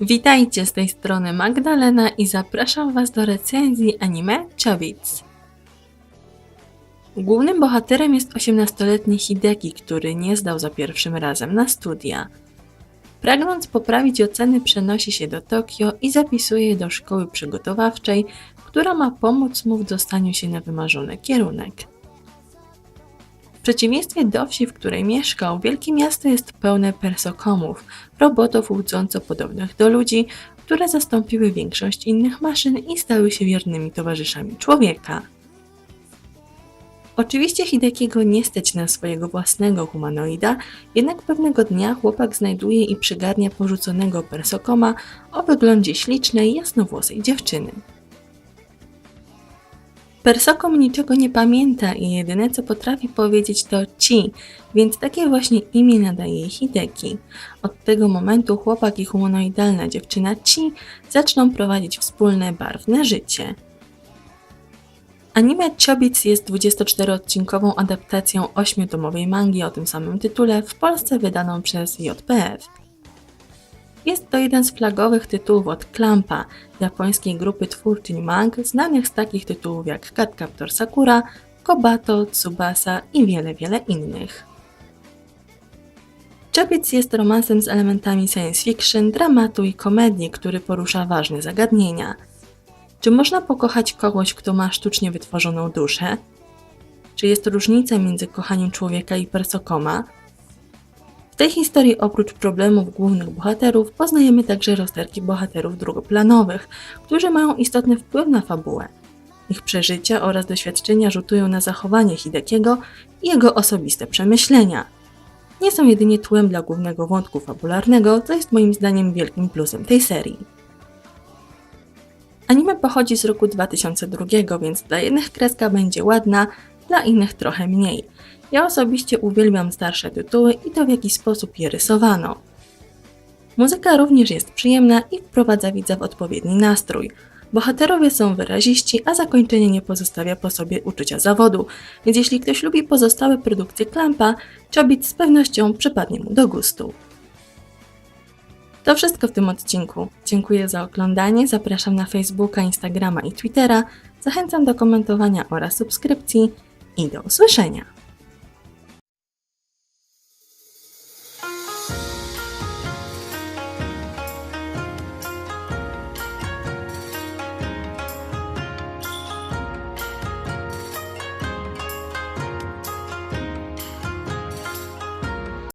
Witajcie z tej strony Magdalena i zapraszam Was do recenzji anime Chobits. Głównym bohaterem jest 18-letni Hideki, który nie zdał za pierwszym razem na studia. Pragnąc poprawić oceny, przenosi się do Tokio i zapisuje je do szkoły przygotowawczej, która ma pomóc mu w dostaniu się na wymarzony kierunek. Przeciwieństwie do wsi, w której mieszkał, wielkie miasto jest pełne persokomów, robotów łudząco podobnych do ludzi, które zastąpiły większość innych maszyn i stały się wiernymi towarzyszami człowieka. Oczywiście Hidekiego nie stać na swojego własnego humanoida, jednak pewnego dnia chłopak znajduje i przygarnia porzuconego persokoma o wyglądzie ślicznej, jasnowłosej dziewczyny. Persokom niczego nie pamięta i jedyne co potrafi powiedzieć to ci, więc takie właśnie imię nadaje jej Hideki. Od tego momentu chłopak i humanoidalna dziewczyna Ci zaczną prowadzić wspólne barwne życie. Anime Chobits jest 24-odcinkową adaptacją 8-tomowej mangi o tym samym tytule, w Polsce wydaną przez JPF. Jest to jeden z flagowych tytułów od Klampa, japońskiej grupy twórczyń mang, znanych z takich tytułów jak Cardcaptor Sakura, Kobato, Tsubasa i wiele, wiele innych. Chobits jest romansem z elementami science fiction, dramatu i komedii, który porusza ważne zagadnienia. Czy można pokochać kogoś, kto ma sztucznie wytworzoną duszę? Czy jest różnica między kochaniem człowieka i persokoma? Tej historii oprócz problemów głównych bohaterów poznajemy także rozterki bohaterów drugoplanowych, którzy mają istotny wpływ na fabułę. Ich przeżycia oraz doświadczenia rzutują na zachowanie Hidekiego i jego osobiste przemyślenia. Nie są jedynie tłem dla głównego wątku fabularnego, co jest moim zdaniem wielkim plusem tej serii. Anime pochodzi z roku 2002, więc dla jednych kreska będzie ładna, dla innych trochę mniej. Ja osobiście uwielbiam starsze tytuły i to w jaki sposób je rysowano. Muzyka również jest przyjemna i wprowadza widza w odpowiedni nastrój. Bohaterowie są wyraziści, a zakończenie nie pozostawia po sobie uczucia zawodu, więc jeśli ktoś lubi pozostałe produkcje Klampa, Chobit z pewnością przypadnie mu do gustu. To wszystko w tym odcinku. Dziękuję za oglądanie, zapraszam na Facebooka, Instagrama i Twittera, zachęcam do komentowania oraz subskrypcji i do usłyszenia.